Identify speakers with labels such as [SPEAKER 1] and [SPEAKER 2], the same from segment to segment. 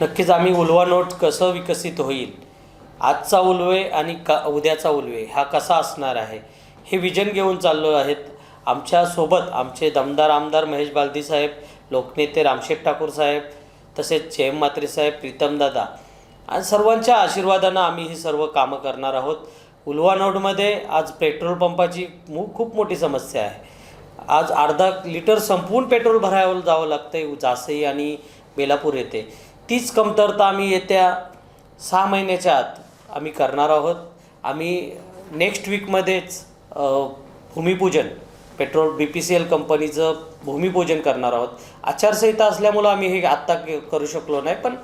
[SPEAKER 1] नक्कीच आम्ही उलवा नोट कसं विकसित होईल? आजचा उलवे आणि का उद्याचा उलवे हा कसा असणार आहे? हे विजन घेऊन चाललो आहेत आमच्यासोबत आमचे दमदार आमदार महेश बालदी साहेब लोकनेते रामशेठ ठाकूर साहेब तसेच चेम मात्री साहेब प्रीतमदादा आणि सर्वांच्या आशीर्वादानं आम्ही ही सर्व कामं करणार आहोत. उलवा नोडमध्ये आज पेट्रोल पंपाची मू खूप मोठी समस्या आहे. आज अर्धा लिटर संपून पेट्रोल भरायला जावं लागतं आहे जासई आणि बेलापूर येथे. तीच कमतरता आम्ही येत्या सहा महिन्याच्या आत आम्ही करणार आहोत. आम्ही नेक्स्ट वीकमध्येच भूमिपूजन petrol B P C L कंपनीचं भूमिपूजन करणार आहोत. आचारसंहिता असल्यामुळं आम्ही हे आत्ता करू शकलो नाही पण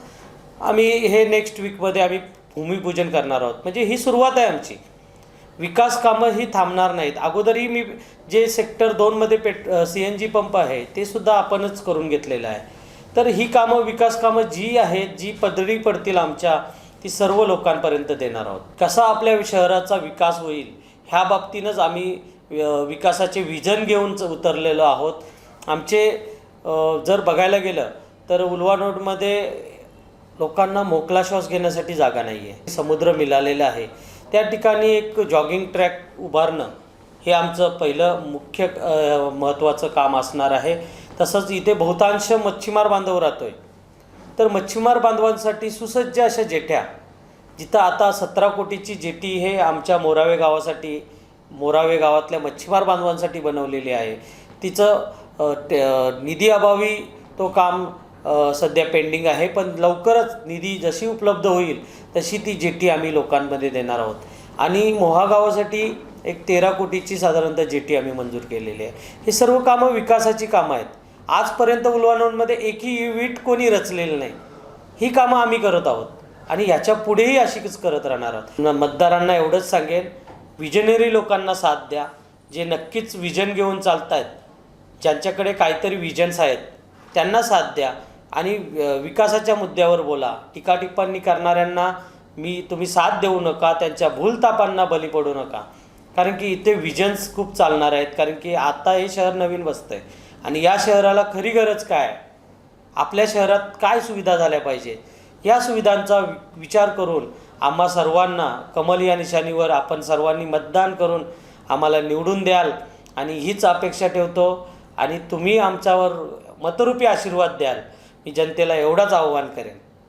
[SPEAKER 1] आम्ही हे नेक्स्ट वीकमध्ये आम्ही भूमिपूजन करणार आहोत. म्हणजे ही सुरुवात आहे आमची. विकास कामं ही थांबणार नाहीत. अगोदरही मी जे सेक्टर दोनमध्ये पेट सी एन जी पंप आहे ते सुद्धा आपणच करून घेतलेलं आहे. तर ही कामं विकास कामं जी आहेत जी पदरी पडतील आमच्या ती सर्व लोकांपर्यंत देणार आहोत. कसा आपल्या शहराचा विकास होईल ह्या बाबतीनंच आम्ही विकासाचे विजन घेऊन उतरलेलो आहोत. आमचे जर बघायला गेलं तर उलवा रोडमध्ये लोकांना मोकला श्वास घेण्यासाठी जागा नाही आहे समुद्र मिळालेला आहे. त्या ठिकाणी एक जॉगिंग ट्रॅक उभारणं हे आमचं पहिलं मुख्य महत्त्वाचं काम असणार आहे. तसंच इथे बहुतांश मच्छीमार बांधव राहतो आहे तर मच्छीमार बांधवांसाठी सुसज्ज अशा जेट्या जिथं आता सतरा कोटीची जेटी हे आमच्या मोरावे गावासाठी मोरावे गावातल्या मच्छीमार बांधवांसाठी बनवलेली आहे. तिचं अ, निधी अभावी तो काम सध्या पेंडिंग आहे पण लवकरच निधी जशी उपलब्ध होईल तशी ती जेटी आम्ही लोकांमध्ये देणार आहोत. आणि मोहा गावासाठी एक तेरा कोटीची साधारणतः जेटी आम्ही मंजूर केलेली आहे. हे सर्व कामं विकासाची कामं आहेत. आजपर्यंत उलवानोंडमध्ये एकही वीट कोणी रचलेलं नाही. ही कामं आम्ही करत आहोत. आणि याच्या पुढेही अशीच करत राहणार आहोत. न- मतदारांना एवढंच सांगेन विजनरी लोकांना साथ द्या. जे नक्कीच विजन घेऊन चालत आहेत ज्यांच्याकडे काहीतरी विजन्स आहेत त्यांना साथ द्या. आणि विकासाच्या मुद्द्यावर बोला. टीकाटिप्पणी करणाऱ्यांना मी तुम्ही साथ देऊ नका त्यांच्या भूलतापांना बली पडू नका. कारण की इथे विजन्स खूप चालणार आहेत. कारण की आता हे शहर नवीन बसतं आहे आणि या शहराला खरी गरज काय? आपल्या शहरात काय सुविधा झाल्या पाहिजे? या सुविधांचा वि- विचार करून आम्हा सर्वांना कमल या निशाणीवर आपण सर्वांनी मतदान करून आम्हाला निवडून द्याल. आणि हीच अपेक्षा ठेवतो. आणि तुम्ही आमच्यावर मतरूपी आशीर्वाद द्याल. मी जनतेला एवढाच आव्हान करेन.